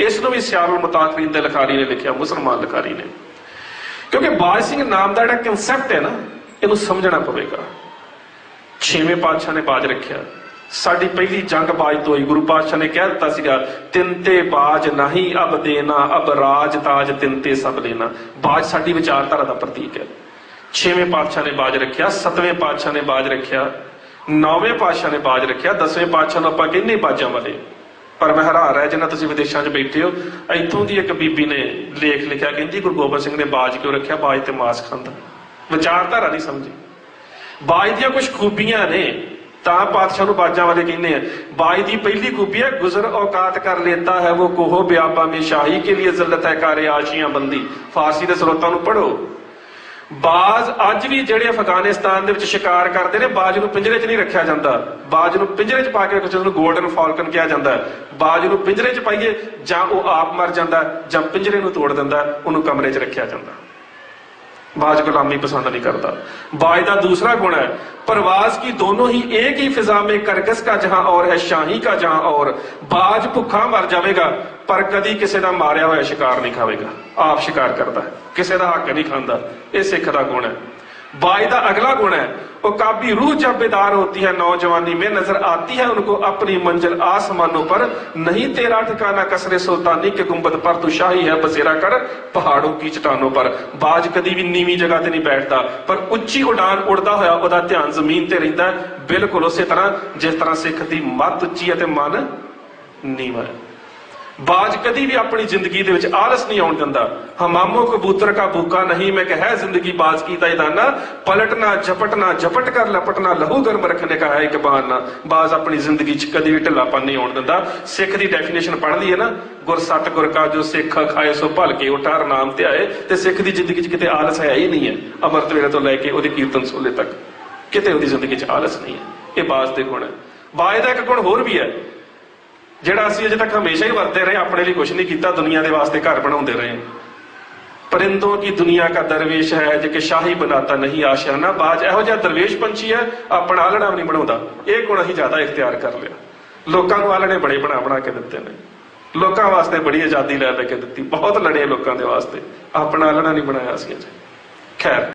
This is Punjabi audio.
ਇਸ ਨੂੰ ਵੀ ਸਿਆਰੁਲ ਮੁਤਾਕਰੀਨ ਦੇ ਲਖਾਰੀ ਨੇ ਲਿਖਿਆ ਮੁਸਲਮਾਨ ਲਖਾਰੀ ਨੇ ਕਿਉਂਕਿ ਬਾਜ ਸਿੰਘ ਨਾਮ ਦਾ ਜਿਹੜਾ ਕਨਸੈਪਟ ਹੈ ਨਾ ਇਹਨੂੰ ਸਮਝਣਾ ਪਵੇਗਾ ਛੇਵੇਂ ਪਾਤਸ਼ਾਹ ਨੇ ਬਾਜ ਰੱਖਿਆ ਸਾਡੀ ਪਹਿਲੀ ਜੰਗ ਬਾਜ ਤੋਂ ਹੋਈ ਗੁਰੂ ਪਾਤਸ਼ਾਹ ਨੇ ਕਹਿ ਦਿੱਤਾ ਸੀਗਾ ਤਿੰਨ ਤੇ ਬਾਜ ਨਹੀਂ ਅਬ ਦੇਣਾ ਅਬ ਰਾਜ ਤਾਜ ਤਿੰਨ ਤੇ ਸਭ ਲੈਣਾ ਬਾਜ ਸਾਡੀ ਵਿਚਾਰਧਾਰਾ ਦਾ ਪ੍ਰਤੀਕ ਹੈ ਛੇਵੇਂ ਪਾਤਸ਼ਾਹ ਨੇ ਬਾਜ ਰੱਖਿਆ ਸੱਤਵੇਂ ਪਾਤਸ਼ਾਹ ਨੇ ਬਾਜ ਰੱਖਿਆ ਨੌਵੇਂ ਪਾਤਸ਼ਾਹ ਨੇ ਬਾਜ ਰੱਖਿਆ ਦਸਵੇਂ ਪਾਤਸ਼ਾਹ ਨੂੰ ਆਪਾਂ ਕਹਿੰਦੇ ਬਾਜਾਂ ਵਾਲੇ ਪਰ ਮੈਂ ਹੈਰਾਨ ਰਹਿ ਜਿੰਨਾ ਤੁਸੀਂ ਵਿਦੇਸ਼ਾਂ 'ਚ ਬੈਠੇ ਹੋ। ਇੱਥੋਂ ਦੀ ਇੱਕ ਬੀਬੀ ਨੇ ਲੇਖ ਲਿਖਿਆ, ਕਹਿੰਦੀ ਗੁਰੂ ਗੋਬਿੰਦ ਸਿੰਘ ਨੇ ਬਾਜ ਕਿਉਂ ਰੱਖਿਆ? ਬਾਜ ਤੇ ਮਾਸ ਖਾਂਦਾ। ਵਿਚਾਰਧਾਰਾ ਨਹੀਂ ਸਮਝੀ। ਬਾਜ ਦੀਆਂ ਕੁਝ ਖੂਬੀਆਂ ਨੇ, ਤਾਂ ਪਾਤਸ਼ਾਹ ਨੂੰ ਬਾਜਾਂ ਵਾਲੇ ਕਹਿੰਦੇ ਆ, ਬਾਜ ਦੀ ਪਹਿਲੀ ਖੂਬੀ ਹੈ, ਗੁਜ਼ਰ ਔਕਾਤ ਕਰ ਲੇਤਾ ਹੈ ਉਹ ਕੋਹੋ, ਬਿਆਬਾ ਮੇ ਸ਼ਾਹੀ ਕੇ ਲਈ ਜ਼ਿਲਤ ਹੈ ਕਾਰੇ ਆਸ਼ੀਆਂ ਬੰਦੀ। ਫਾਰਸੀ ਦੇ ਸਰੋਤਾਂ ਨੂੰ ਪੜੋ ਬਾਜ਼ ਅੱਜ ਵੀ ਜਿਹੜੇ ਅਫਗਾਨਿਸਤਾਨ ਦੇ ਵਿੱਚ ਸ਼ਿਕਾਰ ਕਰਦੇ ਨੇ, ਬਾਜ਼ ਨੂੰ ਪਿੰਜਰੇ 'ਚ ਨਹੀਂ ਰੱਖਿਆ ਜਾਂਦਾ। ਬਾਜ਼ ਨੂੰ ਪਿੰਜਰੇ 'ਚ ਪਾ ਕੇ ਰੱਖੋ ਨੂੰ 골ਡਨ ਫਾਲਕਨ ਕਿਹਾ ਜਾਂਦਾ। ਬਾਜ਼ ਨੂੰ ਪਿੰਜਰੇ 'ਚ ਪਾਈਏ ਜਾਂ ਉਹ ਆਪ ਮਰ ਜਾਂਦਾ ਜਾਂ ਪਿੰਜਰੇ ਨੂੰ ਤੋੜ ਦਿੰਦਾ, ਉਹਨੂੰ ਕਮਰੇ 'ਚ ਰੱਖਿਆ ਜਾਂਦਾ। باج غلامی پسند نہیں کرتا باج کا دوسرا گن ہے پرواز کی دونوں ہی ایک ہی فضا میں کرکس کا جہاں اور ہے شاہی کا جہاں اور باج بھکھا مر جاوے گا پر کدی کسی کا ماریا ہوا شکار نہیں کھاوے گا آپ شکار کرتا ہے کسی کا حق نہیں کھانا یہ سکھ کا گن ہے बाई का अगला गुण है वो काबी रूह जब बेदार होती है नौजवानी में नजर आती है उनको अपनी मंजिल आसमानों पर नहीं तेरा ठिकाना कसरे सुल्तानी के गुंबद पर तू शाही है बसेरा कर पहाड़ों की चट्टानों पर बाज कदी भी नीवी जगह ते नहीं बैठता पर उच्ची उड़ान उड़दा होया ओदा ध्यान जमीन ते रहिंदा बिल्कुल उसे तरह जिस तरह सिख की मत उच्ची है ते मन नीवा है ਬਾਜ ਕਦੀ ਵੀ ਆਪਣੀ ਜ਼ਿੰਦਗੀ ਦੇ ਵਿੱਚ ਆਲਸ ਨਹੀਂ ਆਉਣ ਦਿੰਦਾ। ਹਮਾਮੋ ਕਬੂਤਰ ਕਾ ਭੂਕਾ ਨਹੀਂ, ਮੈਂ ਕਹੈ ਜ਼ਿੰਦਗੀ ਬਾਜ ਕੀ ਦਾਇਦਾਨਾ ਪਲਟਣਾ, ਝਪਟਣਾ, ਝਪਟ ਕਰ, ਲਪਟਣਾ, ਲਹੂ ਗਰਮ ਰੱਖਣੇ ਕਾ ਹੈ ਇੱਕ ਬਹਾਨਾ ਬਾਜ ਆਪਣੀ ਜ਼ਿੰਦਗੀ 'ਚ ਕਦੀ ਵੀ ਢਿੱਲਾਪਨ ਨਹੀਂ ਆਉਣ ਦਿੰਦਾ। ਸਿੱਖ ਦੀ ਡੈਫੀਨੇਸ਼ਨ ਪੜ੍ਹ ਲਈਏ ਨਾ। ਗੁਰ ਸਤ ਗੁਰ ਕਾ ਜੋ ਸਿੱਖ ਖਾਏ, ਸੋ ਭਲ ਕੇ ਉਠਾਰ ਨਾਮ ਤੇ ਆਏ। ਤੇ ਸਿੱਖ ਦੀ ਜ਼ਿੰਦਗੀ 'ਚ ਕਿਤੇ ਆਲਸ ਹੈ ਹੀ ਨਹੀਂ ਹੈ। ਅਮਰਤ ਵੇਲੇ ਤੋਂ ਲੈ ਕੇ ਉਹਦੇ ਕੀਰਤਨ ਸੋਲੇ ਤੱਕ ਕਿਤੇ ਉਹਦੀ ਜ਼ਿੰਦਗੀ 'ਚ ਆਲਸ ਨਹੀਂ ਹੈ। ਇਹ ਬਾਜ ਦੇ ਗੁਣ ਹੈ। ਬਾਜ ਦਾ ਇੱਕ ਗੁਣ ਹੋਰ ਵੀ ਹੈ। ਜਿਹੜਾ ਅਸੀਂ ਅਜੇ ਤੱਕ ਹਮੇਸ਼ਾ ਹੀ ਵਰਤੇ ਰਹੇ, ਆਪਣੇ ਲਈ ਕੁਝ ਨਹੀਂ ਕੀਤਾ, ਦੁਨੀਆ ਦੇ ਵਾਸਤੇ ਘਰ ਬਣਾਉਂਦੇ ਰਹੇ। ਪਰਿੰਦੋਂ ਕੀ ਦੁਨੀਆ ਦਾ ਦਰਵੇਸ਼ ਹੈ ਜੇ ਕਿ ਸ਼ਾਹੀ ਬਣਾਤਾ ਨਹੀਂ ਆਸ਼ਾਨਾ ਬਾਜ ਇਹੋ ਜਿਹਾ ਦਰਵੇਸ਼ ਪੰਛੀ ਹੈ, ਆਪਣਾ ਆਲਣਾ ਨਹੀਂ ਬਣਾਉਂਦਾ। ਇਹ ਗੁਣ ਅਸੀਂ ਜ਼ਿਆਦਾ ਇਖਤਿਆਰ ਕਰ ਲਿਆ। ਲੋਕਾਂ ਨੂੰ ਆਲਣੇ ਬੜੇ ਬਣਾ ਬਣਾ ਕੇ ਦਿੱਤੇ ਨੇ। ਲੋਕਾਂ ਵਾਸਤੇ ਬੜੀ ਆਜ਼ਾਦੀ ਲੈ ਲੈ ਕੇ ਦਿੱਤੀ। ਬਹੁਤ ਲੜੇ ਲੋਕਾਂ ਦੇ ਵਾਸਤੇ। ਆਪਣਾ ਆਲਣਾ ਨਹੀਂ ਬਣਾਇਆ ਸੀ ਅਜੇ। ਖੈਰ।